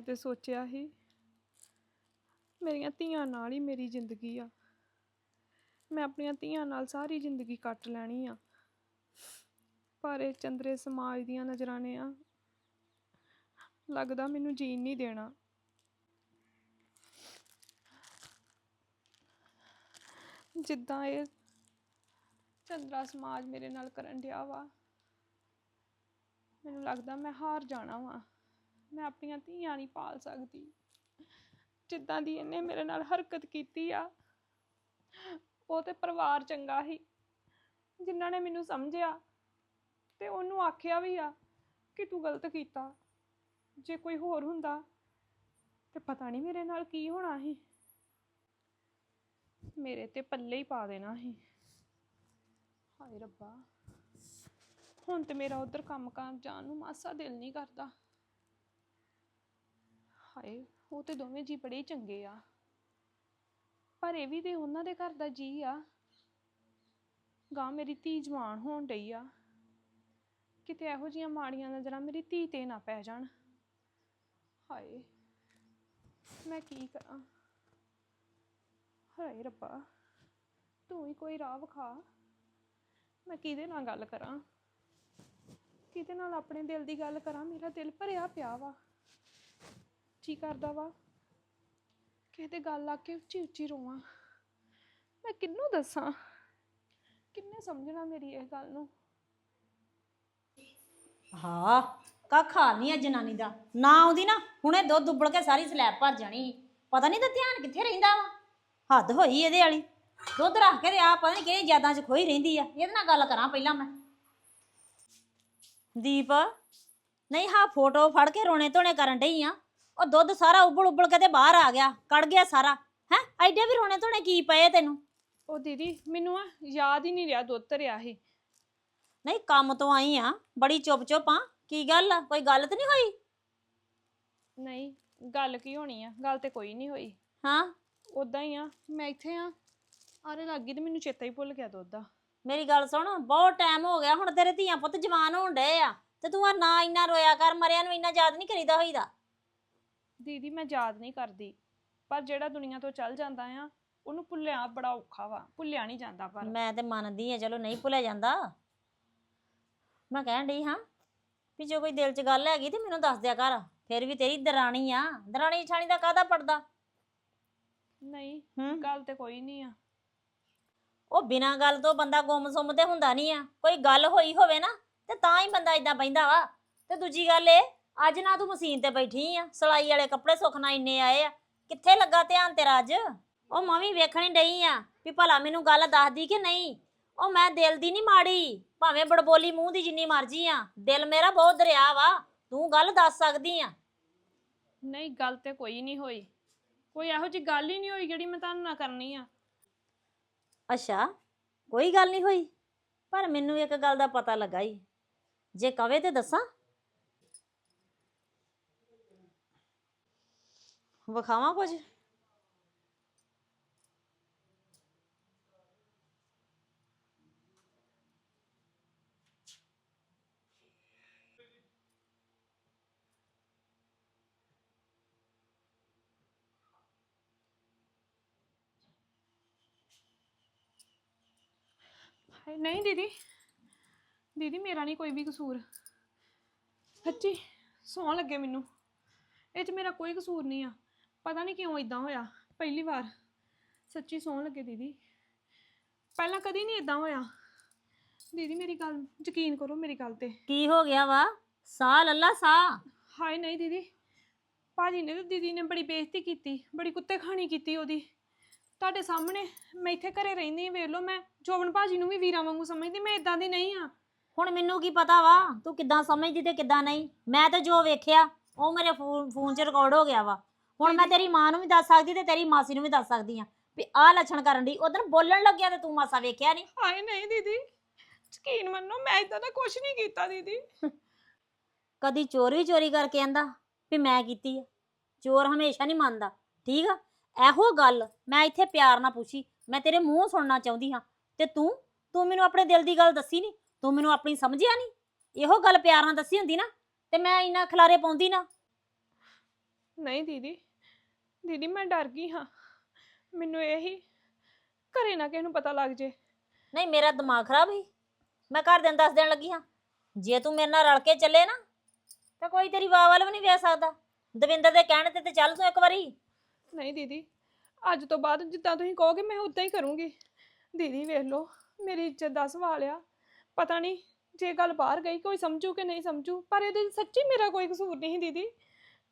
ਤੇ ਸੋਚਿਆ ਸੀ ਮੇਰੀਆਂ ਧੀਆਂ ਨਾਲ ਹੀ ਮੇਰੀ ਜ਼ਿੰਦਗੀ ਆ। ਮੈਂ ਆਪਣੀਆਂ ਧੀਆਂ ਨਾਲ ਸਾਰੀ ਜ਼ਿੰਦਗੀ ਕੱਟ ਲੈਣੀ ਆ। ਪਰ ਇਹ ਚੰਦਰੇ ਸਮਾਜ ਦੀਆਂ ਨਜ਼ਰਾਂ ਨੇ ਆ। ਲੱਗਦਾ ਮੈਨੂੰ ਜੀਣ ਨਹੀਂ ਦੇਣਾ। ਜਿੱਦਾਂ ਇਹ ਚੰਦਰਾ ਸਮਾਜ ਮੇਰੇ ਨਾਲ ਕਰਨ ਡਿਆ ਵਾ, ਮੈਨੂੰ ਲੱਗਦਾ ਮੈਂ ਹਾਰ ਜਾਣਾ ਵਾ। ਮੈਂ ਆਪਣੀਆਂ ਧੀਆਂ ਨਹੀਂ ਪਾਲ ਸਕਦੀ। ਜਿੱਦਾਂ ਦੀ ਇਹਨੇ ਮੇਰੇ ਨਾਲ ਹਰਕਤ ਕੀਤੀ ਆ, ਉਹ ਤੇ ਪਰਿਵਾਰ ਚੰਗਾ ਸੀ। ਜਿਨ੍ਹਾਂ ਨੇ ਮੈਨੂੰ ਸਮਝਿਆ ਤੇ ਉਹਨੂੰ ਆਖਿਆ ਵੀ ਆ ਕਿ ਤੂੰ ਗਲਤ ਕੀਤਾ। ਜੇ ਕੋਈ ਹੋਰ ਹੁੰਦਾ ਤੇ ਪਤਾ ਨਹੀਂ ਮੇਰੇ ਨਾਲ ਕੀ ਹੋਣਾ ਸੀ। ਮੇਰੇ ਤੇ ਪੱਲੇ ਹੀ ਪਾ ਦੇਣਾ ਸੀ। ਹਾਏ ਰੱਬਾ, ਹੁਣ ਤੇ ਮੇਰਾ ਉਧਰ ਕੰਮ ਕਾਰ ਜਾਣ ਨੂੰ ਮਾਸਾ ਦਿਲ ਨਹੀਂ ਕਰਦਾ। ਹਾਏ, ਉਹ ਤੇ ਦੋਵੇਂ ਜੀ ਬੜੇ ਹੀ ਚੰਗੇ ਆ। ਪਰ ਇਹ ਵੀ ਤੇ ਉਹਨਾਂ ਦੇ ਘਰ ਦਾ ਜੀ ਆ। ਗਾਂ ਮੇਰੀ ਧੀ ਜਵਾਨ ਹੋਣ ਡਈ ਆ। ਕਿਤੇ ਇਹੋ ਜੀਆਂ ਮਾੜੀਆਂ ਨਜ਼ਰਾਂ ਮੇਰੀ ਧੀ ਤੇ ਨਾ ਪੈ ਜਾਣ। ਹਾਏ, ਮੈਂ ਕੀ ਕਰਾਂ? ਹਾਏ ਰੱਬਾ, ਤੂੰ ਹੀ ਕੋਈ ਰਾਹ ਵਿਖਾ। ਮੈਂ ਕਿਹਦੇ ਨਾਲ ਗੱਲ ਕਰਾਂ? ਕਿਹਦੇ ਨਾਲ ਆਪਣੇ ਦਿਲ ਦੀ ਗੱਲ ਕਰਾਂ? ਮੇਰਾ ਦਿਲ ਭਰਿਆ ਪਿਆ ਵਾ। ਜੀ ਕਰਦਾ ਵਾ। ਕਿਸੇ ਦੇ ਗੱਲ ਆ ਕੇ ਉੱਚੀ ਉੱਚੀ ਰੋਵਾਂ। ਮੈਂ ਕਿਹਨੂੰ ਦੱਸਾਂ? ਕਿੰਨੇ ਸਮਝਣਾ ਮੇਰੀ ਇਹ ਗੱਲ ਨੂੰ। ਹਾਂ, ਕੱਖਾ ਨਹੀਂ ਆ ਜਨਾਨੀ ਦਾ। ਨਾ ਆਉਂਦੀ ਨਾ, ਹੁਣੇ ਦੁੱਧ ਉਬਲ ਕੇ ਸਾਰੀ ਸਲੈਬ ਭਰ ਜਾਣੀ। ਸੀ। ਪਤਾ ਨਹੀਂ ਤਾਂ ਧਿਆਨ ਕਿੱਥੇ ਰਹਿੰਦਾ ਵਾ। ਹੱਦ ਹੋਈ ਇਹਦੇ ਵਾਲੀ। ਦੁੱਧ ਰੱਖ ਕੇ ਤੇ ਆ ਪਤਾ ਨਹੀਂ ਕਿਹੜੀ ਯਾਦਾਂ 'ਚ ਖੋਈ ਰਹਿੰਦੀ ਆ। ਇਹਦੇ ਨਾਲ ਗੱਲ ਕਰਾਂ ਪਹਿਲਾਂ ਮੈਂ। ਦੀਪ, ਨਹੀਂ ਹਾਂ, ਫੋਟੋ ਫੜ ਕੇ ਰੋਣੇ ਧੋਣੇ ਕਰਨ ਡਈ ਆ। ਉਹ ਦੁੱਧ ਸਾਰਾ ਉਬਲ ਉਬਲ ਕੇ ਤੇ ਬਾਹਰ ਆ ਗਿਆ ਕੜ ਗਿਆ ਸਾਰਾ। ਹੈ? ਐਡੇ ਵੀ ਰੋਣੇ ਧੋਣੇ ਕੀ ਪਏ ਤੈਨੂੰ? ਉਹ ਦੀਦੀ ਮੈਨੂੰ ਆ ਯਾਦ ਹੀ ਨਹੀਂ ਰਿਹਾ ਦੁੱਧ ਧਰਿਆ ਸੀ। ਨਹੀਂ ਕੰਮ ਤੋਂ ਆਈ ਆ ਬੜੀ ਚੁੱਪ ਚੁੱਪ ਆ। ਕੀ ਗੱਲ ਆ? ਕੋਈ ਗੱਲ ਤੇ ਨਹੀਂ ਹੋਈ? ਨਹੀਂ ਗੱਲ ਕੀ ਹੋਣੀ ਆ? ਗੱਲ ਤੇ ਕੋਈ ਨਹੀਂ ਹੋਈ। ਹਾਂ? ਉਦਾਂ ਹੀ ਆ ਮੈਂ ਇੱਥੇ ਆ। ਆਰੇ ਲੱਗੀ ਤੇ ਮੈਨੂੰ ਚੇਤਾ ਹੀ ਭੁੱਲ ਗਿਆ ਦੁੱਧ ਦਾ। ਮੇਰੀ ਗੱਲ ਸੁਣ ਬਹੁਤ ਟਾਈਮ ਹੋ ਗਿਆ ਹੁਣ ਤੇਰੇ ਧੀਆਂ ਪੁੱਤ ਜਵਾਨ ਹੋਣ ਡਏ ਆ। ਤੇ ਤੂੰ ਆ ਨਾ ਇੰਨਾ ਰੋਇਆ ਕਰ ਮਰਿਆਂ ਨੂੰ ਇੰਨਾ ਯਾਦ ਨਹੀਂ ਕਰੀਦਾ ਹੋਈਦਾ। ਦੀਦੀ ਮੈਂ ਯਾਦ ਨਹੀਂ ਕਰਦੀ ਪਰ ਜਿਹੜਾ ਦੁਨੀਆ ਤੋਂ ਚੱਲ ਜਾਂਦਾ ਆ ਉਹਨੂੰ ਭੁੱਲਿਆ ਬੜਾ ਔਖਾ ਵਾ ਭੁੱਲਿਆ ਨਹੀਂ ਜਾਂਦਾ ਪਰ। ਮੈਂ ਤੇ ਮੰਨਦੀ ਆ ਚਲੋ ਨਹੀਂ ਭੁੱਲਿਆ ਜਾਂਦਾ। ਮੈਂ ਕਹਿਣ ਡਈ ਹਾਂ ਵੀ ਜੇ ਕੋਈ ਦਿਲ 'ਚ ਗੱਲ ਹੈਗੀ ਤੇ ਮੈਨੂੰ ਦੱਸ ਦਿਆ ਕਰ ਫਿਰ ਵੀ ਤੇਰੀ ਦਰਾਣੀ ਆ ਦਰਾਣੀ ਛਾਣੀ ਦਾ ਕਾਹਦਾ ਪੜਦਾ? ਨਹੀਂ ਹੂੰ? ਗੱਲ ਤੇ ਕੋਈ ਨਹੀਂ ਆ। ਉਹ ਬਿਨਾਂ ਗੱਲ ਤੋਂ ਬੰਦਾ ਗੁੰਮ-ਸੁੰਮ ਤੇ ਹੁੰਦਾ ਨਹੀਂ ਆ ਕੋਈ ਗੱਲ ਹੋਈ ਹੋਵੇ ਨਾ ਤੇ ਤਾਂ ਹੀ ਬੰਦਾ ਇਦਾਂ ਬੈਂਦਾ ਵਾ। ਤੇ ਦੂਜੀ ਗੱਲ ਏ ਅੱਜ ਨਾ ਤੂੰ ਮਸ਼ੀਨ ਤੇ ਬੈਠੀ ਆ ਸਲਾਈ ਵਾਲੇ ਕੱਪੜੇ ਸੁਖਣਾ ਇੰਨੇ ਆਏ ਆ। ਕਿੱਥੇ ਲੱਗਾ ਧਿਆਨ ਤੇਰਾ ਅੱਜ? ਉਹ ਮੈਂ ਵੀ ਵੇਖਣੀ ਡਈ ਆ ਵੀ ਭਲਾ ਮੈਨੂੰ ਗੱਲ ਦੱਸਦੀ ਕਿ ਨਹੀਂ? ਉਹ ਮੈਂ ਦਿਲ ਦੀ ਨਹੀਂ ਮਾੜੀ ਭਾਵੇਂ ਬੜਬੋਲੀ ਮੂੰਹ ਦੀ ਜਿੰਨੀ ਮਰਜ਼ੀ ਆ ਦਿਲ ਮੇਰਾ ਬਹੁਤ ਦਰਿਆ ਵਾ ਤੂੰ ਗੱਲ ਦੱਸ ਸਕਦੀ ਆ? ਨਹੀਂ ਗੱਲ ਤੇ ਕੋਈ ਨਹੀਂ ਹੋਈ। ਕੋਈ ਇਹੋ ਜੀ ਗੱਲ ਹੀ ਨਹੀਂ ਹੋਈ ਜਿਹੜੀ ਮੈਂ ਤੁਹਾਨੂੰ ਨਾ ਕਰਨੀ ਆ। ਅੱਛਾ ਕੋਈ ਗੱਲ ਨਹੀਂ ਹੋਈ ਪਰ ਮੈਨੂੰ ਇੱਕ ਗੱਲ ਦਾ ਪਤਾ ਲੱਗਾ ਈ। ਜੇ ਕਵੇ ਤੇ ਦੱਸਾਂ? ਵਿਖਾਵਾਂ ਕੁਝ? ਹਾਏ, ਨਹੀਂ ਦੀਦੀ। ਦੀਦੀ, ਮੇਰਾ ਨਹੀਂ ਕੋਈ ਵੀ ਕਸੂਰ। ਸੱਚੀ ਸੌਂ ਲੱਗੇ ਮੈਨੂੰ। ਇਹ 'ਚ ਮੇਰਾ ਕੋਈ ਕਸੂਰ ਨਹੀਂ ਆ। ਪਤਾ ਨਹੀਂ ਕਿਉਂ ਇਦਾਂ ਹੋਇਆ ਪਹਿਲੀ ਵਾਰ। ਸੱਚੀ ਸੌਂ ਲੱਗੇ ਦੀਦੀ। ਪਹਿਲਾਂ ਕਦੀ ਨਹੀਂ ਇਦਾਂ ਹੋਇਆ। ਦੀਦੀ ਮੇਰੀ ਗੱਲ ਯਕੀਨ ਕਰੋ ਮੇਰੀ ਗੱਲ ਤੇ। ਕੀ ਹੋ ਗਿਆ ਵਾ? ਸਾਹ ਲੱਲਾ ਸਾਹ। ਹਾਏ ਨਹੀਂ ਦੀਦੀ। ਭਾਜੀ ਨੇ ਤੇ ਦੀਦੀ ਨੇ ਬੜੀ ਬੇਇੱਜ਼ਤੀ ਕੀਤੀ ਬੜੀ ਕੁੱਤੇ ਖਾਣੀ ਕੀਤੀ ਉਹਦੀ। ਤੁਹਾਡੇ ਸਾਹਮਣੇ ਮੈਂ ਇੱਥੇ ਘਰੇ ਰਹਿੰਦੀ ਹਾਂ ਵੇਖ ਲਓ ਮੈਂ। ਜੋਬਨ ਭਾਜੀ ਨੂੰ ਵੀ ਵੀਰਾਂ ਵਾਂਗੂ ਸਮਝਦੀ ਮੈਂ ਇਦਾਂ ਦੀ ਨਹੀਂ ਆ ਹੁਣ ਮੈਨੂੰ ਕੀ ਪਤਾ ਵਾ? ਤੂੰ ਕਿੱਦਾਂ ਸਮਝਦੀ ਤੇ ਕਿੱਦਾਂ ਨਹੀਂ? ਮੈਂ ਤਾਂ ਜੋ ਵੇਖਿਆ ਉਹ ਮੇਰੇ ਫੋਨ ਫੋਨ 'ਚ ਰਿਕਾਰਡ ਹੋ ਗਿਆ ਵਾ। ਹੁਣ ਮੈਂ ਤੇਰੀ ਮਾਂ ਨੂੰ ਵੀ ਦੱਸ ਸਕਦੀ ਤੇ ਤੇਰੀ ਮਾਸੀ ਨੂੰ ਵੀ ਦੱਸ ਸਕਦੀ ਆ ਵੀ ਆਹ ਲੱਛਣ ਕਰਨ ਦੀ ਉਦੋਂ ਬੋਲਣ ਲੱਗਿਆ ਤੇ ਤੂੰ ਮਾਸਾ ਵੇਖਿਆ ਨਹੀਂ ਹਾਏ ਨਹੀਂ ਦੀਦੀ ਯਕੀਨ ਮੰਨੋ ਮੈਂ ਇਦਾਂ ਦਾ ਕੁਝ ਨਹੀਂ ਕੀਤਾ ਦੀਦੀ। ਕਦੀ ਚੋਰ ਵੀ ਚੋਰੀ ਕਰਕੇ ਆਂਦਾ ਵੀ ਮੈਂ ਕੀਤੀ ਆ। ਚੋਰ ਹਮੇਸ਼ਾ ਨਹੀਂ ਮੰਨਦਾ ਠੀਕ ਆ? ਇਹੋ ਗੱਲ ਮੈਂ ਇੱਥੇ ਪਿਆਰ ਨਾਲ ਪੁੱਛੀ ਮੈਂ ਤੇਰੇ ਮੂੰਹ ਸੁਣਨਾ ਚਾਹੁੰਦੀ ਹਾਂ। ਤੇ ਤੂੰ ਤੂੰ ਮੈਨੂੰ ਆਪਣੇ ਦਿਲ ਦੀ ਗੱਲ ਦੱਸੀ ਨਹੀਂ ਤੂੰ ਮੈਨੂੰ ਆਪਣੀ ਸਮਝਿਆ ਨਹੀਂ ਇਹੋ ਗੱਲ ਪਿਆਰ ਨਾਲ ਦੱਸੀ ਹੁੰਦੀ ਨਾ ਤੇ ਮੈਂ ਇੰਨਾ ਖਲਾਰੇ ਪਾਉਂਦੀ ਨਾ ਨਹੀਂ ਦੀਦੀ ਦੀਦੀ ਮੈਂ ਡਰ ਗਈ ਹਾਂ। ਮੈਨੂੰ ਇਹੀ ਘਰੇ ਨਾ ਕਿਸੇ ਨੂੰ ਪਤਾ ਲੱਗ ਜੇ। ਨਹੀਂ ਮੇਰਾ ਦਿਮਾਗ ਖਰਾਬ ਹੀ ਮੈਂ ਘਰ ਦੇ ਨੂੰ ਦੱਸ ਦੇਣ ਲੱਗੀ ਹਾਂ ਜੇ ਤੂੰ ਮੇਰੇ ਨਾਲ ਰਲ ਕੇ ਚੱਲੇ ਨਾ ਤਾਂ ਕੋਈ ਤੇਰੀ ਵਾਹ ਵੱਲ ਵੀ ਨਹੀਂ ਵੇਖ ਸਕਦਾ। ਦਵਿੰਦਰ ਦੇ ਕਹਿਣ ਤੇ ਤੇ ਚੱਲ ਤੂੰ ਇੱਕ ਵਾਰੀ। ਨਹੀਂ ਦੀਦੀ ਅੱਜ ਤੋਂ ਬਾਅਦ ਜਿੱਦਾਂ ਤੁਸੀਂ ਕਹੋਗੇ ਮੈਂ ਉਦਾਂ ਹੀ ਕਰੂੰਗੀ। ਦੀਦੀ ਵੇਖ ਲਓ ਮੇਰੀ ਇੱਜ਼ਤ ਦਾ ਸਵਾਲ ਆ। ਪਤਾ ਨਹੀਂ ਜੇ ਗੱਲ ਬਾਹਰ ਗਈ ਕੋਈ ਸਮਝੂ ਕਿ ਨਹੀਂ ਸਮਝੂ ਪਰ ਇਹਦੇ 'ਚ ਸੱਚੀ ਮੇਰਾ ਕੋਈ ਕਸੂਰ ਨਹੀਂ ਦੀਦੀ।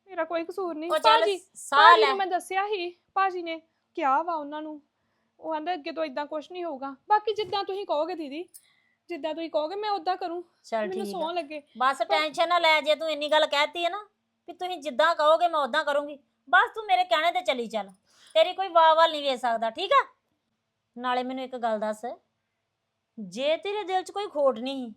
ਮੇਰਾ ਕੋਈ ਕਸੂਰ ਨਹੀਂ। ਉਹ ਚੱਲ ਭਾਜੀ ਸਾਹ ਭਾਜੀ ਲੈ। ਨੂੰ ਮੈਂ ਦੱਸਿਆ ਹੀ ਭਾਜੀ ਨੇ ਕਿਹਾ ਵਾ ਉਹਨਾਂ ਨੂੰ। ਉਹ ਕਹਿੰਦਾ ਅੱਗੇ ਤੋਂ ਇਦਾਂ ਕੁਝ ਨਹੀਂ ਹੋਊਗਾ। ਬਾਕੀ ਜਿੱਦਾਂ ਤੁਸੀਂ ਕਹੋਗੇ ਦੀਦੀ ਜਿੱਦਾਂ ਤੁਸੀਂ ਕਹੋਗੇ ਮੈਂ ਉਦਾਂ ਕਰੂੰ। ਚੱਲ ਮੈਨੂੰ ਠੀਕ ਆ। ਸੌਂ ਲੱਗੇ। ਬਸ ਟੈਨਸ਼ਨ ਨਾ ਲੈ ਜੇ ਤੂੰ ਇੰਨੀ ਗੱਲ ਕਹਿਤੀ ਹੈ ਨਾ ਵੀ ਤੁਸੀਂ ਜਿੱਦਾਂ ਕਹੋਗੇ ਮੈਂ ਉਦਾਂ ਕਰੂੰਗੀ। ਬਸ ਤੂੰ ਮੇਰੇ ਕਹਿਣੇ ਤੇ ਚਲੀ ਚੱਲ। ਤੇਰੀ ਕੋਈ ਵਾਹ ਵੱਲ ਨਹੀਂ ਵੇਖ ਸਕਦਾ ਠੀਕ ਆ? ਨਾਲੇ ਮੈਨੂੰ ਇੱਕ ਗੱਲ ਦੱਸ। ਜੇ ਤੇਰੇ ਦਿਲ 'ਚ ਕੋਈ ਖੋਟ ਨਹੀਂ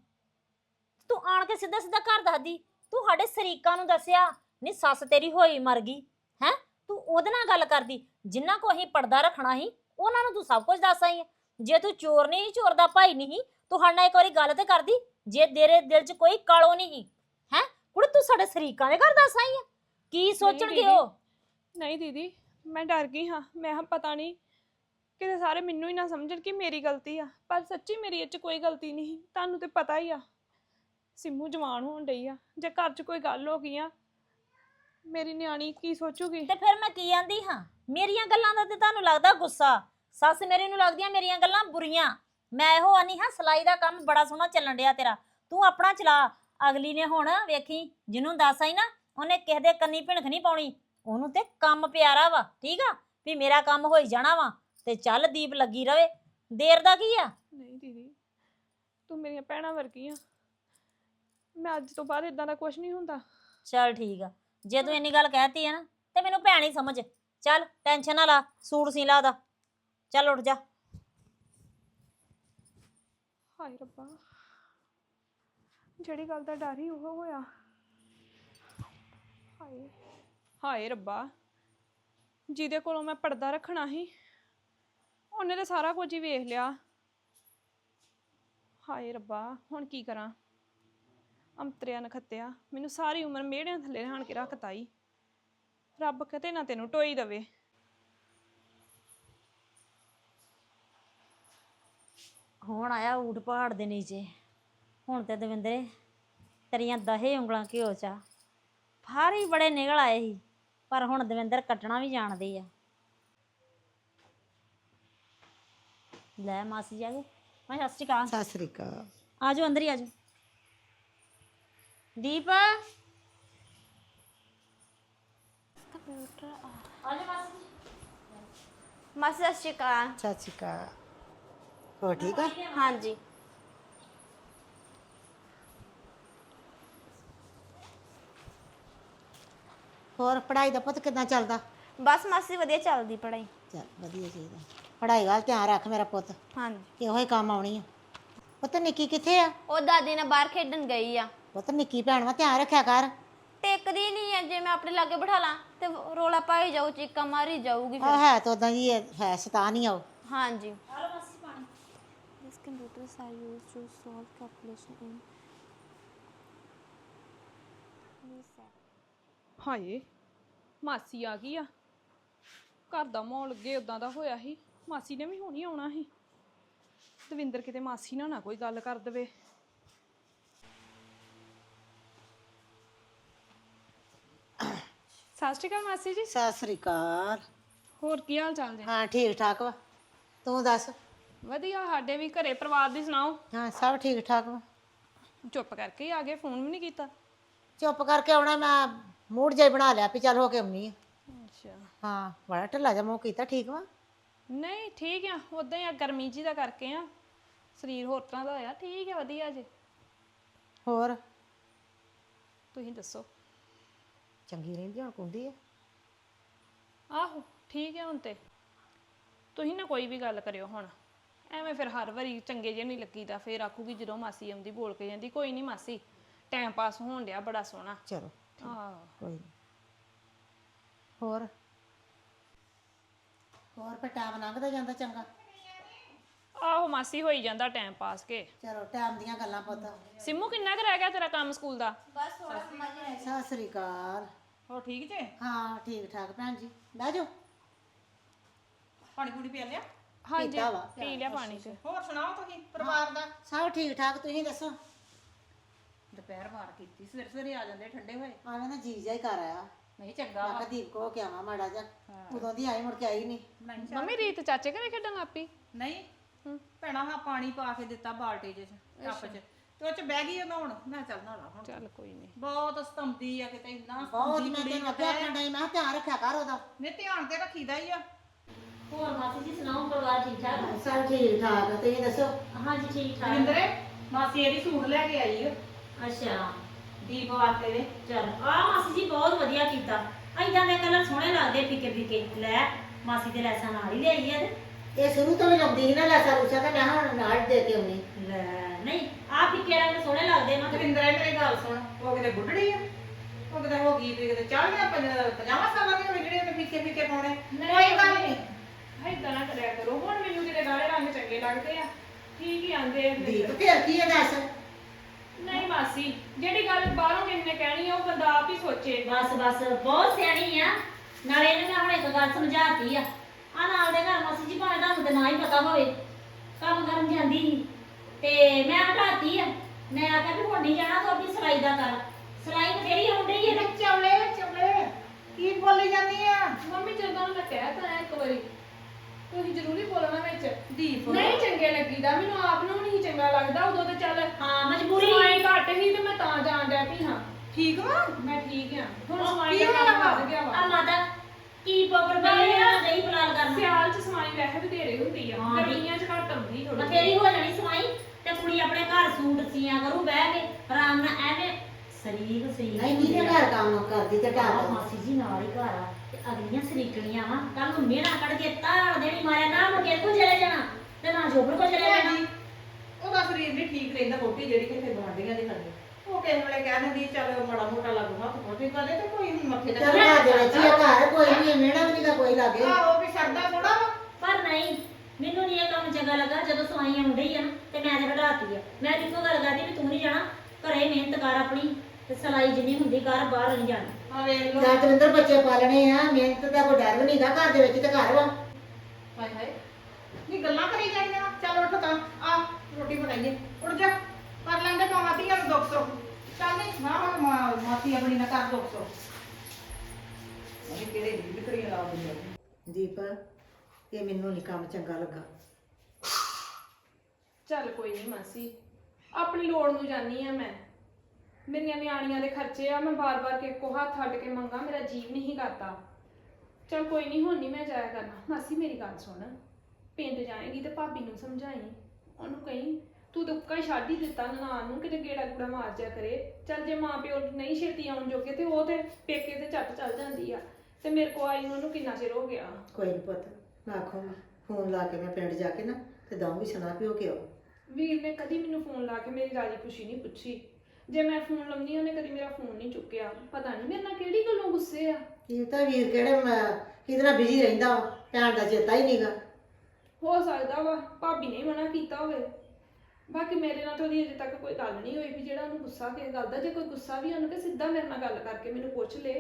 ਤੂੰ ਆਣ ਕੇ ਸਿੱਧਾ ਸਿੱਧਾ ਘਰ ਦੱਸਦੀ। ਤੂੰ ਸਾਡੇ ਸ਼ਰੀਕਾਂ ਨੂੰ ਦੱਸਿਆ ਨਹੀਂ ਸੱਸ ਤੇਰੀ ਹੋਈ ਮਰ ਗਈ ਹੈ? ਤੂੰ ਉਹਦੇ ਨਾਲ ਗੱਲ ਕਰਦੀ ਜਿੰਨਾ ਕੋ ਅਸੀਂ ਪਰਦਾ ਰੱਖਣਾ ਸੀ ਉਹਨਾਂ ਨੂੰ ਤੂੰ ਸਭ ਕੁਝ ਦੱਸ ਆਈ ਹੈ ਜੇ ਤੂੰ ਚੋਰ ਨਹੀਂ ਸੀ, ਚੋਰ ਦਾ ਭਾਈ ਨਹੀਂ ਸੀ, ਤੂੰ ਸਾਡੇ ਨਾਲ ਇੱਕ ਵਾਰੀ ਗੱਲ ਤੇ ਕਰਦੀ ਜੇ ਤੇਰੇ ਦਿਲ 'ਚ ਕੋਈ ਕਾਲੋ ਨਹੀਂ ਹੈ? ਕੁੜੇ ਤੂੰ ਸਾਡੇ ਸ਼ਰੀਕਾਂ ਦੇ ਘਰ ਦੱਸ ਆਈ ਆ। ਕੀ ਸੋਚਣਗੇ ਦੀਦੀ। ਉਹ ਨਹੀਂ ਦੀਦੀ ਮੈਂ ਡਰ ਗਈ ਹਾਂ ਮੈਂ ਹਾਂ ਪਤਾ ਨਹੀਂ ਕਿਤੇ ਸਾਰੇ ਮੈਨੂੰ ਹੀ ਨਾ ਸਮਝਣ ਕਿ ਮੇਰੀ ਗਲਤੀ ਆ ਪਰ ਸੱਚੀ ਮੇਰੀ ਇਹ 'ਚ ਕੋਈ ਗਲਤੀ ਨਹੀਂ ਤੁਹਾਨੂੰ ਤੇ ਪਤਾ ਹੀ ਆ। ਸਿੰਮੂ ਜਵਾਨ ਹੋਣ ਡਈ ਆ ਜੇ ਘਰ 'ਚ ਕੋਈ ਗੱਲ ਹੋ ਗਈ ਆ ਮੇਰੀ ਨਿਆਣੀ ਕੀ ਸੋਚੂਗੀ? ਤੇ ਫਿਰ ਮੈਂ ਕੀ ਆਂਦੀ ਹਾਂ? ਮੇਰੀਆਂ ਗੱਲਾਂ ਦਾ ਤੇ ਤੁਹਾਨੂੰ ਲੱਗਦਾ ਗੁੱਸਾ। ਸੱਸ ਮੇਰੇ ਨੂੰ ਲੱਗਦੀਆਂ ਮੇਰੀਆਂ ਗੱਲਾਂ ਬੁਰੀਆਂ। ਮੈਂ ਇਹੋ ਆਨੀ ਹਾਂ ਸਲਾਈ ਦਾ ਕੰਮ ਬੜਾ ਸੋਹਣਾ ਚੱਲਣ ਡਿਆ ਤੇਰਾ। ਤੂੰ ਆਪਣਾ ਚਲਾ। ਅਗਲੀ ਨੇ ਹੁਣ ਵੇਖੀ ਜਿਹਨੂੰ ਦੱਸ ਆਈ ਨਾ ਉਹਨੇ ਕਿਸੇ ਦੇ ਕੰਨੀ ਭਿਣਕ ਨਹੀਂ ਪਾਉਣੀ। ਉਹਨੂੰ ਤੇ ਕੰਮ ਪਿਆਰਾ ਵਾ ਠੀਕ ਆ? ਵੀ ਮੇਰਾ ਕੰਮ ਹੋਈ ਜਾਣਾ ਵਾ ਤੇ ਚੱਲ ਦੀਪ ਲੱਗੀ ਰਵੇ। ਦੇਰ ਦਾ ਕੀ ਆ? ਨਹੀਂ ਦੀਦੀ ਤੂੰ ਮੇਰੀਆਂ ਭੈਣਾਂ ਵਰਗੀ ਆ ਮੈਂ ਅੱਜ ਤੋਂ ਬਾਅਦ ਇਦਾਂ ਦਾ ਕੁਝ ਨਹੀਂ ਹੁੰਦਾ। ਚੱਲ ਠੀਕ ਆ। ਜੇ ਤੂੰ ਇੰਨੀ ਗੱਲ ਕਹਿਤੀ ਹੈ ਨਾ ਤੇ ਮੈਨੂੰ ਭੈਣ ਹੀ ਸਮਝ। ਚੱਲ ਟੈਨਸ਼ਨ ਨਾ ਲਾ ਸੂਟ ਸੀ ਲਾ ਦਾ। ਚੱਲ ਉੱਠ ਜਾ। ਹਾਏ ਰੱਬਾ। ਜਿਹੜੀ ਗੱਲ ਦਾ ਡਰ ਹੀ ਉਹ ਹੋਇਆ। ਹਾਏ। ਹਾਏ ਰੱਬਾ। ਜਿਹਦੇ ਕੋਲੋਂ ਮੈਂ ਪਰਦਾ ਰੱਖਣਾ ਸੀ ਉਹਨੇ ਤੇ ਸਾਰਾ ਕੁਝ ਹੀ ਵੇਖ ਲਿਆ। ਹਾਏ ਰੱਬਾ ਹੁਣ ਕੀ ਕਰਾਂ? ਅੰਤਰਿਆ ਨਖੱਤਿਆ ਮੈਨੂੰ ਸਾਰੀ ਉਮਰ ਮਿਹੜਿਆਂ ਥੱਲੇ ਰਹਿਣ ਕੇ ਰੱਖਤਾ ਈ। ਰੱਬ ਕਿਤੇ ਨਾ ਤੈਨੂੰ ਟੋਈ ਦਵੇ। ਹੁਣ ਆਇਆ ਊਠ ਪਹਾੜ ਦੇ ਨੀਚੇ। ਹੁਣ ਤੇ ਦਵਿੰਦਰੇ ਤੇਰੀਆਂ ਦਹੇ ਉਂਗਲਾਂ ਘਿਓ ਚਾ ਫਾਰੀ ਬੜੇ ਨਿਕਲ ਆਏ ਸੀ ਪਰ ਹੁਣ ਦਵਿੰਦਰ ਕੱਟਣਾ ਵੀ ਜਾਣਦੀ ਆ। ਲੈ ਮਾਸੀ ਜਾ ਕੇ ਮੈਂ ਸਤਿ ਸ਼੍ਰੀ ਅਕਾਲ। ਸਤਿ ਸ੍ਰੀ ਅਕਾਲ। ਆਜੋ ਅੰਦਰ ਹੀ ਆਜੋ ਦੀਪ। ਮਾਸੀ ਸਤਿ ਸ਼੍ਰੀ ਅਕਾਲ। ਸਤਿ ਸ੍ਰੀ ਅਕਾਲ। ਹੋ ਠੀਕ ਆ? ਹਾਂਜੀ। ਹੋਰ ਪੜ੍ਹਾਈ ਦਾ ਪੁੱਤ ਕਿਦਾਂ ਚੱਲਦਾ? ਬਸ ਮਾਸੀ ਵਧੀਆ ਚੱਲਦੀ ਪੜਾਈ ਚੱਲ ਵਧੀਆ ਚਾਹੀਦਾ। ਪੜ੍ਹਾਈ ਵੱਲ ਧਿਆਨ ਰੱਖ ਮੇਰਾ ਪੁੱਤ। ਹਾਂਜੀ। ਇਹੋ ਹੀ ਕੰਮ ਆਉਣੀ ਆ? ਪੁੱਤ ਨਿੱਕੀ ਕਿੱਥੇ ਆ? ਉਹ ਦਾਦੀ ਨਾਲ ਬਾਹਰ ਖੇਡਣ ਗਈ ਆ। ਪੁੱਤ ਨਿੱਕੀ ਭੈਣ ਵਾ ਧਿਆਨ ਰੱਖਿਆ ਕਰ। ਟਿਕਦੀ ਨਹੀਂ ਹੈ ਜੇ ਮੈਂ ਆਪਣੇ ਲਾਗੇ ਬਿਠਾ ਲਾਂ ਤੇ ਰੋਲਾ ਪਾਈ ਜਾਊ ਚੀਕਾਂ ਮਾਰੀ ਜਾਊਗੀ ਆ ਫਿਰ ਹੈ ਤਾਂ ਉਦਾਂ ਦੀ ਹੈ ਹੈ ਸ਼ੈਤਾਨ ਹੀ ਆ ਉਹ। ਹਾਂਜੀ। These computers are used to solve calculation in milliseconds. ਹਾਏ ਮਾਸੀ ਆ ਗਈ ਆ। ਘਰ ਦਾ ਮਾਹੌਲ ਅੱਗੇ ਉਦਾਂ ਦਾ ਹੋਇਆ ਸੀ। ਮਾਸੀ ਨੇ ਵੀ ਹੁਣੀ ਆਉਣਾ ਸੀ। ਦਵਿੰਦਰ ਕਿਤੇ ਮਾਸੀ ਨਾਲ ਨਾ ਕੋਈ ਗੱਲ ਕਰ ਦਵੇ। ਸਤਿ ਸ਼੍ਰੀ ਅਕਾਲ ਮਾਸੀ ਜੀ। ਸਤਿ ਸ੍ਰੀ ਅਕਾਲ। ਹੋਰ ਕੀ ਹਾਲ ਚਾਲ ਜੀ ਹਾਂ ਠੀਕ ਠਾਕ ਵਾ। ਤੂੰ ਦੱਸ? ਵਧੀਆ ਸਾਡੇ ਵੀ ਘਰੇ ਪਰਿਵਾਰ ਦੀ ਸੁਣਾਓ। ਹਾਂ ਸਭ ਠੀਕ ਠਾਕ ਵਾ। ਚੁੱਪ ਕਰਕੇ ਹੀ ਆ ਗਏ ਫੋਨ ਵੀ ਨਹੀਂ ਕੀਤਾ। ਚੁੱਪ ਕਰਕੇ ਆਉਣਾ ਮੈਂ ਮੂਡ ਜਿਹਾ ਹੀ ਬਣਾ ਲਿਆ ਵੀ ਚੱਲ ਹੋ ਕੇ ਆਉਣੀ ਆ। ਅੱਛਾ। ਹਾਂ ਬੜਾ ਢਿੱਲਾ ਜਿਹਾ ਮੂੰਹ ਕੀਤਾ ਠੀਕ ਵਾ? ਨਹੀਂ ਠੀਕ ਆ ਉਦਾਂ ਹੀ ਆ ਗਰਮੀ ਜੀ ਦਾ ਕਰਕੇ ਆ। ਸਰੀਰ ਹੋਰ ਤਰ੍ਹਾਂ ਦਾ ਹੋਇਆ ਠੀਕ ਆ ਵਧੀਆ ਜੀ। ਹੋਰ? ਤੁਸੀਂ ਦੱਸੋ। ਚੰਗੀ ਰਹਿੰਦੀ ਹੁਣ ਕੁੰਦੀ ਆ। ਆਹੋ ਠੀਕ ਹੈ ਹੁਣ ਤੇ। ਤੁਸੀਂ ਨਾ ਕੋਈ ਵੀ ਗੱਲ ਕਰਿਓ ਹੁਣ। ਐਵੇਂ ਫਿਰ ਹਰ ਵਾਰੀ ਚੰਗੇ ਜੇ ਨਹੀਂ ਲੱਗੀਦਾ ਫਿਰ ਆਖੂਗੀ ਜਦੋਂ ਮਾਸੀ ਆਉਂਦੀ ਬੋਲ ਕੇ ਜਾਂਦੀ ਕੋਈ ਨਹੀਂ ਮਾਸੀ ਟਾਈਮ ਪਾਸ ਹੋਣ ਡਿਆ ਬੜਾ ਸੋਹਣਾ। ਚਲੋ ਆਹ ਕੋਈ ਨੀ। ਹੋਰ? ਹੋਰ ਫਿਰ ਟਾਈਮ ਲੰਘਦਾ ਜਾਂਦਾ ਚੰਗਾ। ਆਹੋ ਮਾਸੀ ਹੋਈ ਜਾਂਦਾ ਟਾਈਮ ਪਾਸ ਕੇ। ਚਲੋ ਟਾਈਮ ਦੀਆਂ ਗੱਲਾਂ ਪੁੱਤ। ਸਿੰਮੂ ਕਿੰਨਾ ਕੁ ਰਹਿ ਗਿਆ ਤੇਰਾ ਕੰਮ ਸਕੂਲ ਦਾ? ਸਤਿ ਸ੍ਰੀ ਅਕਾਲ। ਹੋ ਠੀਕ ਜੇ? ਹਾਂ ਠੀਕ ਠਾਕ ਭੈਣ ਜੀ। ਬਹਿ ਜਾਓ। ਪਾਣੀ ਪੂਣੀ ਪੀ ਲਿਆ? ਹਾਂਜੀ ਪੀਤਾ ਵਾ। ਪੀ ਲਿਆ ਪਾਣੀ ਤੇ ਹੋਰ ਸੁਣਾਓ ਤੁਸੀਂ ਪਰਿਵਾਰ ਦਾ? ਸਭ ਠੀਕ ਠਾਕ ਤੁਸੀਂ ਦੱਸੋ? ਦੁਪਹਿਰ ਮਾਰ ਕੀਤੀ ਸਵੇਰੇ ਸਵੇਰੇ ਆ ਜਾਂਦੇ ਠੰਡੇ ਹੋਏ। ਆਵੇਂ ਨਾ ਜੀ ਜਾ ਹੀ ਘਰ ਆਇਆ। ਨਹੀਂ ਚੰਗਾ ਮੈਂ ਵਾ। ਕਿਹਾ ਦੀਪ ਕੋ ਕੇ ਆਵਾਂ ਮਾੜਾ ਜਿਹਾ। ਉਦੋਂ ਦੀ ਆਈ ਮੁੜ ਕੇ ਆਈ ਨਹੀਂ। ਨਹੀਂ ਮੰਮੀ ਰੀਤ ਚਾਚੇ ਘਰੇ ਖੇਡਣ ਆਪੀ ਨਹੀਂ ਭੈਣਾ ਹਾਂ ਪਾਣੀ ਪਾ ਕੇ ਦਿੱਤਾ ਬਾਲਟੀ 'ਚ ਕੱਪ 'ਚ। ਤੇ ਉਹ 'ਚ ਬਹਿ ਗਈ ਨਹਾਉਣ ਮੈਂ ਚੱਲ ਨਹਾਲਾ ਹੁਣ। ਚੱਲ ਕੋਈ ਨਹੀਂ ਬਹੁਤ ਸਤੰਦੀ ਆ ਕਿਤੇ ਇੰਨਾ ਬਹੁਤ ਸਤੰਦੀ ਮੈਂ ਕੁੜੀ ਤੈਨੂੰ ਅੱਗੇ ਆਖਣ ਡਈ ਮੈਂ ਕਿਹਾ ਧਿਆਨ ਰੱਖਿਆ ਕਰ ਉਹਦਾ। ਨੇ ਧਿਆਨ ਤੇ ਰੱਖੀਦਾ ਹੀ ਆ। ਹੋਰ ਮਾਸੀ ਜੀ ਸੁਣਾਓ ਪਰਿਵਾਰ ਠੀਕ ਠਾਕ? ਸਭ ਠੀਕ ਠਾਕ ਤੁਸੀਂ ਦੱਸੋ? ਹਾਂਜੀ ਠੀਕ ਠਾਕ। ਰਿੰਦਰੇ ਮਾਸੀ ਇਹਦੀ ਸੂਟ ਲੈ ਕੇ ਆਈ ਆ। ਅੱਛਾ। ਦੀਪ ਵਾਸਤੇ ਦੇ। ਚਲ ਆ ਮਾਸੀ ਜੀ ਬਹੁਤ ਵਧੀਆ ਕੀਤਾ। ਐਦਾਂ ਦੇ ਕਲਰ ਸੋਹਣੇ ਲੱਗਦੇ ਫਿੱਕੇ ਫਿੱਕੇ ਲੈ ਮਾਸੀ ਦੇ ਲੈਸਾਂ ਨਾਲ ਹੀ ਲਿਆਈ ਆ ਤੇ। ਇਹ ਸ਼ੁਰੂ ਤੋਂ ਵੀ ਲਾਉਂਦੀ ਸੀ ਨਾ ਲੈਸਾ ਲੂਸਾ ਤੇ ਮੈਂ ਹੁਣ ਨਾਲ ਦੇ ਕੇ ਆਉਣੀ ਲੈ ਨਹੀਂ ਆ ਫਿੱਕੇ ਰੰਗ ਸੋਹਣੇ ਲੱਗਦੇ ਨਾ ਰਿੰਦਰੇ ਮੇਰੀ ਗੱਲ ਸੁਣ ਉਹ ਕਿਤੇ ਬੁੱਢੜੀ ਆ ਉਹ ਕਿਤੇ ਹੋ ਗਈ ਵੀ ਕਿਤੇ ਚਾਹ ਗਿਆ 50 ਸਾਲਾਂ ਦੀ ਹੋਈ ਜਿਹੜੇ ਉਹਨੇ ਫਿੱਕੇ ਫਿੱਕੇ ਪਾਉਣੇ। ਕੋਈ ਗੱਲ ਨਹੀਂ। ਏਦਾਂ ਨਾ ਕਰਿਆ ਕਰੋ। ਹੁਣ ਮੈਨੂੰ ਕਿਤੇ ਗਾਲੇ ਰੰਗ ਚੰਗੇ ਲੱਗਦੇ ਆ। ਠੀਕ ਹੀ ਆਂਦੇ ਆ ਦੀਪ ਫੇਰ ਕੀ ਹੈ ਦੱਸ? ਨਹੀਂ ਮਾਸੀ ਜਿਹੜੀ ਗੱਲ ਬਾਹਰੋਂ ਕਿਸੇ ਨੇ ਕਹਿਣੀ ਆ ਉਹ ਬੰਦਾ ਆਪ ਹੀ ਸੋਚੇ। ਬਸ ਬਸ ਬਹੁਤ ਸਿਆਣੀ ਆ। ਨਾਲੇ ਇਹਨੂੰ ਮੈਂ ਹੁਣ ਇੱਕ ਗੱਲ ਸਮਝਾਤੀ ਆ। ਨਾਲ ਦੇ ਘਰ ਮਾਸੀ ਜੀ ਭਾਵੇਂ ਤੁਹਾਨੂੰ ਤੇ ਨਾ ਹੀ ਪਤਾ ਹੋਵੇ। ਕੰਮ ਕਰਨ ਜਾਂਦੀ ਸੀ। ਤੇ ਮੈਂ ਹਟਾਤੀ ਆ। ਮੈਂ ਆਖਿਆ ਵੀ ਹੁਣ ਨਹੀਂ ਜਾਣਾ ਤੂੰ ਆਪਣੀ ਸਿਲਾਈ ਦਾ ਕਰ। ਸਿਲਾਈ ਬਥੇਰੀ ਆਉਣ ਡਈ ਹੈ ਚਵਲੇ ਚਵਲੇ ਕੀ ਬੋਲੀ ਜਾਂਦੀ ਆ? ਮੰਮੀ ਜਦੋਂ ਮੈਂ ਕਹਿ ਤਾ ਇੱਕ ਵਾਰੀ। ਤੁਸੀਂ ਜ਼ਰੂਰੀ ਬੋਲਣਾ ਵਿੱਚ। ਦੀਪ। ਨਹੀਂ ਚੰਗੇ ਲੱਗੀਦਾ। ਮੈਨੂੰ ਆਪ ਨੂੰ ਨਹੀਂ ਚੰਗਾ ਲੱਗਦਾ। ਉਦੋਂ ਤੇ ਚੱਲ ਹਾਂ ਮਜਬੂਰੀ। ਸਮਾਈ ਘੱਟ ਹੀ ਤੇ ਮੈਂ ਤਾਂ ਜਾਣ ਡਿਆ ਪਈ ਹਾਂ। ਠੀਕ ਵਾ? ਮੈਂ ਠੀਕ ਆ। ਹੁਣ ਕੀ ਦਾ ਕੰਮ? ਵੱਧ ਗਿਆ ਆ ਵਾ ਮਾਤਾ ਕੀ ਪੋਪਰ ਬਣੇ ਆ? ਨਹੀਂ ਪਲਾਲ ਕਰਨਾ। ਸਿਆਲ ਚ ਸਮਾਈ ਵੈਸੇ ਵਧੇਰੇ ਹੁੰਦੀ ਆ। ਹਾਂ, ਗਰਮੀਆਂ ਚ ਘੱਟ ਹੁੰਦੀ ਥੋੜੀ ਬਥੇਰੀ ਹੋ ਜਾਣੀ ਸਮਾਈ ਤੇ ਕੁੜੀ ਆਪਣੇ ਘਰ ਸੂਟ ਸੀਆਂ ਕਰੂ ਬਹਿ ਕੇ ਆਰਾਮ ਨਾਲ ਐਵੇਂ ਸਰੀਰ ਸਰੀਰ ਨਹੀਂ ਨਹੀਂ ਘਰ ਕੰਮ ਕਰਦੀ ਤੇ ਆਹ ਘਰ ਮਾਸੀ ਜੀ ਨਾਲ ਹੀ ਘਰ ਆ ਤੇ ਅਗਲੀਆਂ ਸਰੀਕਣੀਆਂ ਵਾ। ਕੱਲ ਨੂੰ ਮੇਰਾ ਕੱਢ ਕੇ ਤਾੜ ਦੇਣੀ ਮਾਰਿਆ ਨਾ ਮੁਕੇ ਕੋ ਚਲੇ ਜਾਣਾ ਤੇ ਨਾ ਜੋਬਰ ਕੋ ਚਲੇ ਜਾਣਾ। ਉਹਦਾ ਸਰੀਰ ਨਹੀਂ ਠੀਕ ਰਹਿੰਦਾ ਮੋਟੀ ਜਿਹੜੀ ਕਿਤੇ ਗਵਾਂਢੀਆਂ ਦੇ ਘਰੇ। ਉਹ ਕਿਸੇ ਵੇਲੇ ਕਹਿ ਦਿੰਦੀ ਚੱਲ ਮਾੜਾ ਮੋਟਾ ਲੱਗੂ ਹੱਥ ਮੋਟੀ ਕਰਦੇ ਤੇ ਕੋਈ ਨੀ ਮੱਥੇ ਤੇ ਚੱਲ ਦੇ ਵਿੱਚ ਹੀ ਆ ਘਰ ਕੋਈ ਨਹੀਂ ਮਿਹਣਾ ਵੀ ਨਹੀਂ ਦਾ ਕੋਈ ਲਾਗੇ। ਆਹੋ ਵੀ ਸਰਦਾ ਥੋੜਾ ਵਾ। ਪਰ ਨਹੀਂ ਮੈਨੂੰ ਨਹੀਂ ਇਹ ਕੰਮ ਚੰਗਾ ਲੱਗਾ ਜਦੋਂ ਸਵਾਈ ਆਉਂਦੀ ਆ ਨਾ ਤੇ ਮੈਂ ਤੇ ਹਟਾਤੀ ਆ। ਮੈਂ ਇੱਕੋ ਗੱਲ ਕਰਦੀ ਵੀ ਤੂੰ ਨਹੀਂ ਜਾਣਾ ਘਰੇ ਮਿਹਨਤ ਕਰ ਆਪਣੀ ਤੇ ਸਲਾਈ ਜਿੰਨੀ ਹੁੰਦੀ ਕਰ ਬਾਹਰ ਨਹੀਂ ਜਾਣਾ। ਆ ਵੇਖ ਲੋ ਜਾਂ ਦਵਿੰਦਰ ਬੱਚੇ ਪਾਲਣੇ ਆ ਮਿਹਨਤ ਦਾ ਕੋਈ ਡਰ ਵੀ ਨਹੀਂਗਾ ਘਰ ਦੇ ਵਿੱਚ ਤੇ ਘਰ ਵਾ। ਹਾਏ ਹਾਏ ਨੀ ਗੱਲਾਂ ਕਰੀ ਜਾਂਦੀਆਂ ਚੱਲ ਉੱਠ ਤਾਂ ਆ ਰੋਟੀ ਬਣਾਈਏ। ਉੱਠ ਜਾ ਕਰ ਲੈਂਦੇ ਮਾਮਾ ਧੀਆਂ ਨੂੰ ਦੁੱਖ ਸੁੱਖ ਚੱਲ ਨੀ ਨਾ ਹੁਣ ਮਾ- ਮਾਸੀ ਆਪਣੀ ਨਾ ਕਰ ਦੁੱਖ ਸੁੱਖ ਅਰੇ ਕਿਹੜੇ ਦੀ ਵਿਕਰੀਆਂ ਲਾ ਦਿੰਦੇ। ਦੀਪ ਇਹ ਮੈਨੂੰ ਨਹੀਂ ਕੰਮ ਚੰਗਾ ਲੱਗਾ। ਚੱਲ ਕੋਈ ਨਹੀਂ ਮਾਸੀ ਆਪਣੀ ਲੋੜ ਨੂੰ ਜਾਨੀ ਆ ਮੈਂ। ਮੇਰੀਆਂ ਨਿਆਣੀਆਂ ਦੇ ਖਰਚੇ ਆ ਮੈਂ ਬਾਰ-ਬਾਰ ਕਿ ਕੋ ਹੱਥ ਅੱਡ ਕੇ ਮੰਗਾ ਮੇਰਾ ਜੀਵ ਨਹੀਂ ਕਰਦਾ। ਚੱਲ ਕੋਈ ਨਹੀਂ ਹੁਣ ਨਹੀਂ ਮੈਂ ਜਾਇਆ ਕਰਨਾ। ਮਾਸੀ ਮੇਰੀ ਗੱਲ ਸੁਣ। ਪਿੰਡ ਜਾਏਗੀ ਤੇ ਭਾਬੀ ਨੂੰ ਸਮਝਾਈ। ਉਹਨੂੰ ਕਹੀਂ ਤੂੰ ਤਾਂ ਉੱਕਾ ਹੀ ਛੱਡ ਹੀ ਦਿੱਤਾ ਨਨਾਣ ਨੂੰ ਕਿਤੇ ਗੇੜਾ ਗੂੜਾ ਮਾਰ ਜਾ ਕਰੇ। ਚੱਲ ਜੇ ਮਾਂ ਪਿਓ ਨਹੀਂ ਛੇਤੀ ਆਉਣ ਜੋਗੇ ਤੇ ਉਹ ਤੇ ਪੇਕੇ ਤੇ ਝੱਟ ਚੱਲ ਜਾਂਦੀ ਆ। ਤੇ ਮੇਰੇ ਕੋ ਆਈ ਨੂੰ ਉਹਨੂੰ ਕਿੰਨਾ ਚਿਰ ਹੋ ਗਿਆ? ਕੋਈ ਨਹੀਂ ਪੁੱਤ ਮੈਂ ਆਖੂੰਗੀ ਫੋਨ ਲਾ ਕੇ ਮੈਂ ਪਿੰਡ ਜਾ ਕੇ ਨਾ ਤੇ ਦਊਂਗੀ ਸੁਣਾ ਪਿਓ ਕਿਉਂ? ਵੀਰ ਨੇ ਕਦੀ ਮੈਨੂੰ ਫੋਨ ਲਾ ਕੇ ਮੇਰੀ ਰਾਜੀ ਖੁਸ਼ੀ ਨਹੀਂ ਪੁੱਛੀ। ਜੇ ਮੈਂ ਫੋਨ ਲਾਉਂਦੀ ਉਹਨੇ ਕਦੀ ਮੇਰਾ ਫੋਨ ਨਹੀਂ ਚੁੱਕਿਆ। ਪਤਾ ਨਹੀਂ ਮੇਰੇ ਨਾਲ ਕਿਹੜੀ ਗੱਲੋਂ ਗੁੱਸੇ ਆ। ਇਹ ਤਾਂ ਵੀਰ ਕਿਹੜੇ ਨਾਲ ਬਿਜ਼ੀ ਰਹਿੰਦਾ ਵਾ ਭੈਣ ਦਾ ਚੇਤਾ ਹੀ ਨਹੀਂਗਾ ਹੋ ਸਕਦਾ ਵਾ ਭਾਬੀ ਨੇ ਹੀ ਮਨਾ ਕੀਤਾ ਹੋਵੇ। ਬਾਕੀ ਮੇਰੇ ਨਾਲ ਤਾਂ ਉਹਦੀ ਅਜੇ ਤੱਕ ਕੋਈ ਗੱਲ ਨਹੀਂ ਹੋਈ ਵੀ ਜਿਹੜਾ ਉਹਨੂੰ ਗੁੱਸਾ ਕਿਸੇ ਗੱਲ ਦਾ ਜੇ ਕੋਈ ਗੁੱਸਾ ਵੀ ਉਹਨੂੰ ਕਿ ਸਿੱਧਾ ਮੇਰੇ ਨਾਲ ਗੱਲ ਕਰਕੇ ਮੈਨੂੰ ਪੁੱਛ ਲੇ।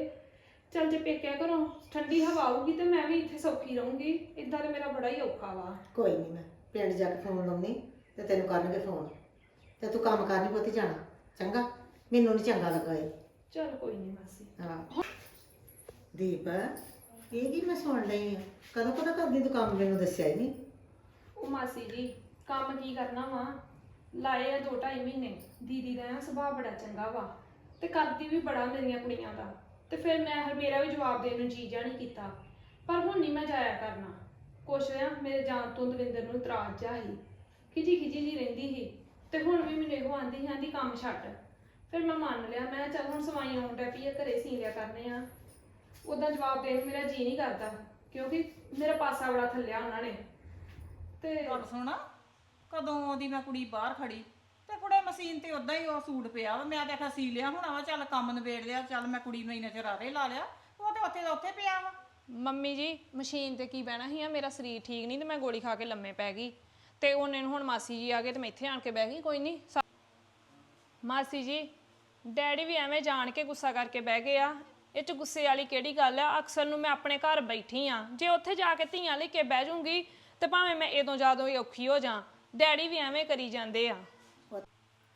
ਚੱਲ ਜੇ ਪੇਕਿਆ ਘਰੋਂ ਠੰਡੀ ਹਵਾ ਆਊਗੀ ਤੇ ਮੈਂ ਵੀ ਇੱਥੇ ਸੌਖੀ ਰਹੂੰਗੀ। ਇਦਾਂ ਤੇ ਮੇਰਾ ਬੜਾ ਹੀ ਔਖਾ ਵਾ। ਕੋਈ ਨਹੀਂ ਮੈਂ ਪਿੰਡ ਜਾ ਕੇ ਫੋਨ ਲਾਉਣੀ ਤੇ ਤੈਨੂੰ ਕਰਨਗੇ ਫੋਨ ਤੇ ਤੂੰ ਕੰਮ ਕਰਨੀ ਪੁੱਤ ਜਾਣਾ। ਚੰਗਾ? ਮੈਨੂੰ ਨਹੀਂ ਚੰਗਾ ਲੱਗਾ ਇਹ। ਚੱਲ ਕੋਈ ਨਹੀਂ ਮਾਸੀ। ਹਾਂ। ਦੀਪ ਇਹ ਕੀ ਮੈਂ ਸੁਣ ਲਈ ਆ? ਕਦੋਂ ਕਦੋਂ ਕਰਦੀ ਤੂੰ ਕੰਮ? ਮੈਨੂੰ ਦੱਸਿਆ ਹੀ ਨਹੀਂ ਉਹ ਮਾਸੀ ਜੀ ਕੰਮ ਕੀ ਕਰਨਾ ਵਾ? ਲਾਏ ਆ 2.5 ਮਹੀਨੇ। ਦੀਦੀ ਦਾ ਨਾ ਸੁਭਾਅ ਬੜਾ ਚੰਗਾ ਵਾ ਤੇ ਕਰਦੀ ਵੀ ਬੜਾ ਮੇਰੀਆਂ ਕੁੜੀਆਂ ਦਾ। ਤੇ ਫਿਰ ਮੈਂ ਹਰ ਮੇਰਾ ਵੀ ਜਵਾਬ ਦੇਣ ਨੂੰ ਜੀ ਨਹੀਂ ਕੀਤਾ। ਪਰ ਹੁਣ ਨਹੀਂ ਮੈਂ ਜਾਇਆ ਕਰਨਾ। ਕੁਛ ਆ ਮੇਰੇ ਜਾਣ ਤੋਂ ਦਵਿੰਦਰ ਨੂੰ ਇਤਰਾਜ਼ ਜਾ ਸੀ ਖਿਜੀ ਖਿਜੀ ਜੀ ਰਹਿੰਦੀ ਸੀ ਤੇ ਹੁਣ ਵੀ ਮੈਨੂੰ ਇਹੋ ਆਂਦੀ ਆਂਦੀ ਕੰਮ ਛੱਡ। ਫਿਰ ਮੈਂ ਮੰਨ ਲਿਆ, ਮੈਂ ਕਿਹਾ ਚੱਲ ਹੁਣ ਸਵਾਈ ਆਉਣ ਡੈ ਪਈ ਆ, ਘਰੇ ਸੀ ਲਿਆ ਕਰਨੇ ਆ। ਉਦਾਂ ਜਵਾਬ ਦੇਣ ਨੂੰ ਮੇਰਾ ਜੀ ਨਹੀਂ ਕਰਦਾ, ਕਿਉਂਕਿ ਮੇਰਾ ਪਾਸਾ ਬੜਾ ਥੱਲਿਆ ਉਹਨਾਂ ਨੇ। ਤੇ ਗੱਲ ਸੁਣ। ਕਦੋਂ ਦੀ ਮੈਂ ਕੁੜੀ ਬਾਹਰ ਖੜੀ, ਤੇ ਕੁੜੇ ਮਸ਼ੀਨ ਤੇ ਉਦਾਂ ਹੀ ਉਹ ਸੂਟ ਪਿਆ ਵਾ, ਮੈਂ ਤੇ ਆਖਿਆ ਸੀ ਲਿਆ ਹੋਣਾ ਵਾ, ਚੱਲ ਕੰਮ ਨਿਬੇੜ ਲਿਆ, ਚੱਲ ਮੈਂ ਕੁੜੀ ਨੂੰ ਇੰਨੇ ਚਿਰ ਆਰੇ ਲਾ ਲਿਆ, ਉਹ ਤੇ ਉੱਥੇ ਦਾ ਉੱਥੇ ਪਿਆ ਵਾ। ਮੰਮੀ ਜੀ, ਮਸ਼ੀਨ ਤੇ ਕੀ ਬਹਿਣਾ ਸੀ ਆ, ਮੇਰਾ ਸਰੀਰ ਠੀਕ ਨਹੀਂ ਤੇ ਮੈਂ ਗੋਲੀ ਖਾ ਕੇ ਲੰਮੇ ਪੈ ਗਈ। ਤੇ ਉਹਨੇ ਨੂੰ ਹੁਣ ਮਾਸੀ ਜੀ ਆ ਗਏ ਤੇ ਮੈਂ ਇੱਥੇ ਆਣ ਕੇ ਬਹਿ ਗਈ, ਕੋਈ ਨਹੀਂ। ਮਾਸੀ ਜੀ, ਡੈਡੀ ਵੀ ਐਵੇਂ ਜਾਣ ਕੇ ਗੁੱਸਾ ਕਰਕੇ ਬਹਿ ਗਏ ਆ। ਇਹ ਚ ਗੁੱਸੇ ਵਾਲੀ ਕਿਹੜੀ ਗੱਲ ਆ? ਅਕਸਰ ਨੂੰ ਮੈਂ ਆਪਣੇ ਘਰ ਬੈਠੀ ਆ। ਜੇ ਉੱਥੇ ਜਾ ਕੇ ਧੀਆਂ ਲੈ ਕੇ ਬਹਿ ਜਾਊਂਗੀ ਤੇ ਭਾਵੇਂ ਮੈਂ ਇਦੋਂ ਜਦੋਂ ਹੀ ਔਖੀ ਹੋ ਜਾ। ਡੈਡੀ ਵੀ ਐਵੇਂ ਕਰੀ ਜਾਂਦੇ ਆ। ਪੁੱਤ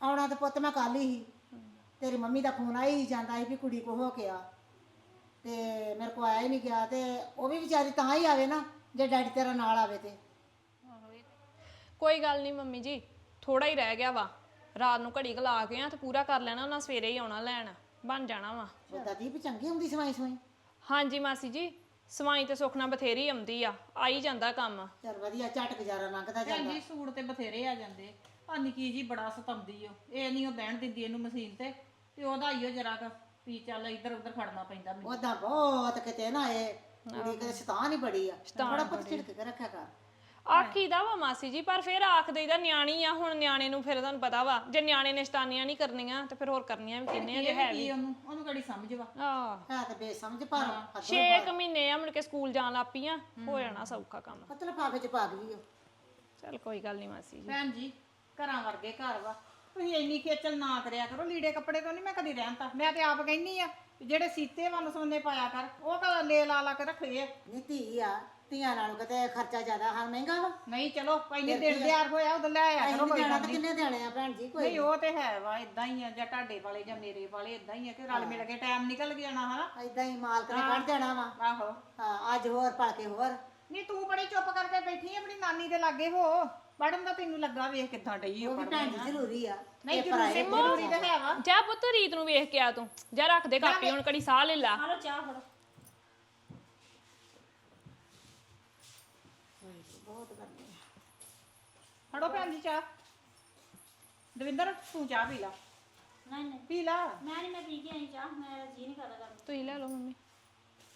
ਆਉਣਾ ਤੇ ਪੁੱਤ ਮੈਂ ਕੱਲ ਹੀ ਤੇਰੀ ਮੰਮੀ ਦਾ ਫੋਨ ਆਈ ਜਾਂਦਾ ਸੀ ਵੀ ਕੁੜੀ ਕੋ ਹੋ ਕੇ ਆ। ਤੇ ਮੇਰੇ ਕੋ ਆਇਆ ਹੀ ਨਹੀਂ ਗਿਆ ਤੇ ਉਹ ਵੀ ਵਿਚਾਰੀ ਤਾਂ ਹੀ ਆਵੇ ਨਾ ਜੇ ਡੈਡੀ ਤੇਰਾ ਨਾਲ ਆਵੇ ਤੇ। ਕੋਈ ਗੱਲ ਨਹੀਂ ਮੰਮੀ ਜੀ ਥੋੜਾ ਹੀ ਰਹਿ ਗਿਆ ਵਾ। ਰਾਤ ਨੂੰ ਘੜੀ ਗਲਾ ਕੇ ਆ ਤੇ ਪੂਰਾ ਕਰ ਲੈਣਾ ਉਹਨਾਂ ਸਵੇਰੇ ਹੀ ਆਉਣਾ ਲੈਣ। ਬਣ ਜਾਣਾ ਵਾ। ਉਹਦਾ ਦੀਪ ਚੰਗੀ ਹੁੰਦੀ ਸਵਾਈ ਸਵਾਈ ਹਾਂਜੀ ਮਾਸੀ ਜੀ ਸਵਾਈ ਤੇ ਸੁਖਣਾ ਬਥੇਰੀ ਆਉਂਦੀ ਆ ਆਈ ਜਾਂਦਾ ਕੰਮ। ਚਲ ਵਧੀਆ ਝਟ ਗੁਜ਼ਾਰਾ ਲੰਘਦਾ ਭੈਣ ਜਾਂਦਾ ਜੀ ਸੂਟ ਤੇ ਬਥੇਰੇ ਆ ਜਾਂਦੇ। ਆ ਨਿੱਕੀ ਜੀ ਬੜਾ ਸਤਾਉਂਦੀ ਓ। ਇਹ ਨਹੀਂ ਉਹ ਬਹਿਣ ਦਿੰਦੀ ਇਹਨੂੰ ਮਸ਼ੀਨ ਤੇ ਤੇ ਉਹਦਾ ਹੀ ਉਹ ਜਰਾ ਕ ਵੀ ਚੱਲ ਇੱਧਰ ਉੱਧਰ ਖੜਨਾ ਪੈਂਦਾ ਮੈਨੂੰ। ਉਹਦਾ ਬਹੁਤ ਕਿਤੇ ਨਾ ਇਹ ਕੁੜੀ ਕਿਤੇ ਸ਼ੈਤਾਨ ਹੀ ਬੜੀ ਆ। ਬੜਾ ਪੁੱਤ ਝਿੜਕ ਕੇ ਰੱਖਿਆ ਕਰ। ਆਖੀਦਾ ਵਾ ਮਾਸੀ ਜੀ? ਪਰ ਫਿਰ ਆਖ ਦੇਈਦਾ ਨਿਆਣੀ ਆ ਹੁਣ ਨਿਆਣੇ ਨੂੰ ਫਿਰ ਤੁਹਾਨੂੰ ਪਤਾ ਵਾ। ਜੇ ਨਿਆਣੇ ਨੇ ਸ਼ਤਾਨੀਆਂ ਨਹੀਂ ਕਰਨੀਆਂ ਤੇ ਫਿਰ ਹੋਰ ਕਰਨੀਆਂ ਵੀ ਕਿੰਨੇ ਆ ਜੇ ਹੈ ਵੀ। ਕੀ ਉਹਨੂੰ ਉਹਨੂੰ ਕਿਹੜੀ ਸਮਝ ਵਾ? ਆ। ਹੈ ਤੇ ਬੇਸਮਝ ਪਰ ਹੱਥੋਂ 6 ਮਹੀਨੇ ਆ ਮੁੜ ਕੇ ਸਕੂਲ ਜਾਣ ਲੱਪੀਆਂ ਹੋ ਜਾਣਾ ਸੌਖਾ ਕੰਮ। ਪੁੱਤ ਲਿਫਾਫੇ ਚ ਪਾ ਗਈ ਉਹ ਚਲ ਕੋਈ ਗੱਲ ਨਹੀਂ ਮਾਸੀ ਜੀ। ਭੈਣ ਜੀ ਘਰਾਂ ਵਰਗੇ ਘਰ ਵਾ। ਤੁਸੀਂ ਇੰਨੀ ਖੇਚਲ ਨਾ ਕਰਿਆ ਕਰੋ ਲੀੜੇ ਕੱਪੜੇ ਤੋਂ ਨਹੀਂ ਮੈਂ ਕਦੀ ਰਹਿਣ ਮੈਂ ਤੇ ਆਪ ਕਹਿੰਨੀ ਆ ਵੀ ਜਿਹੜੇ ਸੀਤੇ ਵੰਨ ਸੋਨੇ ਪਾਇਆ ਕਰ ਉਹ ਤਾਂ ਲੈ ਲਾ ਲਾ ਕੇ ਰੱਖੇ ਆ। ਨੀ ਧੀ ਆ ਧੀਆਂ ਨਾਲੋਂ ਕਿਤੇ ਖਰਚਾ ਜ਼ਿਆਦਾ ਹਾਂ ਮਹਿੰਗਾ ਵਾ? ਨਹੀਂ ਚਲੋ ਪੈਨੇ ਦਿਨ ਦਿਆਰ ਹੋਇਆ ਉਦੋਂ ਲੈ ਆਇਆ ਕਰੋ ਅਸੀਂ ਕੋਈ ਦੇਣਾ ਗੱਲ ਤਾਂ ਨਹੀਂ ਕਿੰਨੇ ਦੇਣੇ ਆ ਭੈਣ ਜੀ ਕੋਈ ਨਹੀਂ ਉਹ ਤੇ ਹੈ ਵਾ ਇਦਾਂ ਹੀ ਆ ਜਾਂ ਤੁਹਾਡੇ ਵਾਲੇ ਜਾਂ ਮੇਰੇ ਵਾਲੇ ਇਦਾਂ ਹੀ ਆ ਕਿ ਰਲ ਮਿਲ ਕੇ ਟਾਈਮ ਨਿਕਲ ਜਾਣਾ ਹਨਾ? ਏਦਾਂ ਹੀ ਮਾਲਕ ਨੇ ਕੱਢ ਦੇਣਾ ਵਾ। ਆਹੋ। ਹਾਂ ਅੱਜ ਹੋਰ ਪਾ ਕੇ ਹੋਰ। ਨਹੀਂ ਤੂੰ ਬੜੀ ਚੁੱਪ ਕਰਕੇ ਬੈਠੀ ਆ ਆਪਣੀ ਨਾਨੀ ਦੇ ਲਾਗੇ ਹੋ। ਪੜਨ ਦਾ ਤੈਨੂੰ ਲੱਗਾ ਵੇਖ ਕਿੱਦਾਂ ਡਈ ਉਹ ਉਹ ਵੀ ਭੈਣ ਜੀ ਜ਼ਰੂਰੀ ਆ। ਨਹੀਂ ਪੇਪਰ ਆਏ ਜ਼ਰੂਰੀ ਜ਼ਰੂਰੀ ਤਾਂ ਹੈ ਵਾ। ਜਾ ਪੁੱਤ ਰੀਤ ਨੂੰ ਵੇਖ ਕੇ ਆ ਤੂੰ। ਜਾ ਰੱਖ ਦੇ ਕਾਪੀ ਹੁਣ ਕੜੀ ਸਾਹ ਲੈ ਲਾ। ਹਲੋ ਚਾਹ ਫੜੋ। ਫੜੋ ਭੈਣ ਜੀ ਚਾਹ। ਦਵਿੰਦਰ ਤੂੰ ਚਾਹ ਪੀ ਲਾ। ਨਹੀਂ ਨਹੀਂ। ਪੀ ਲਾ। ਮੈਂ ਨਹੀਂ ਮੈਂ ਪੀ ਕੇ ਆਈ ਚਾਹ। ਮੈਂ ਜੀ ਨਹੀਂ ਕਰਦਾ ਕਰਨ ਨੂੰ। ਤੁਸੀਂ ਲੈ ਲਓ ਮੰਮੀ।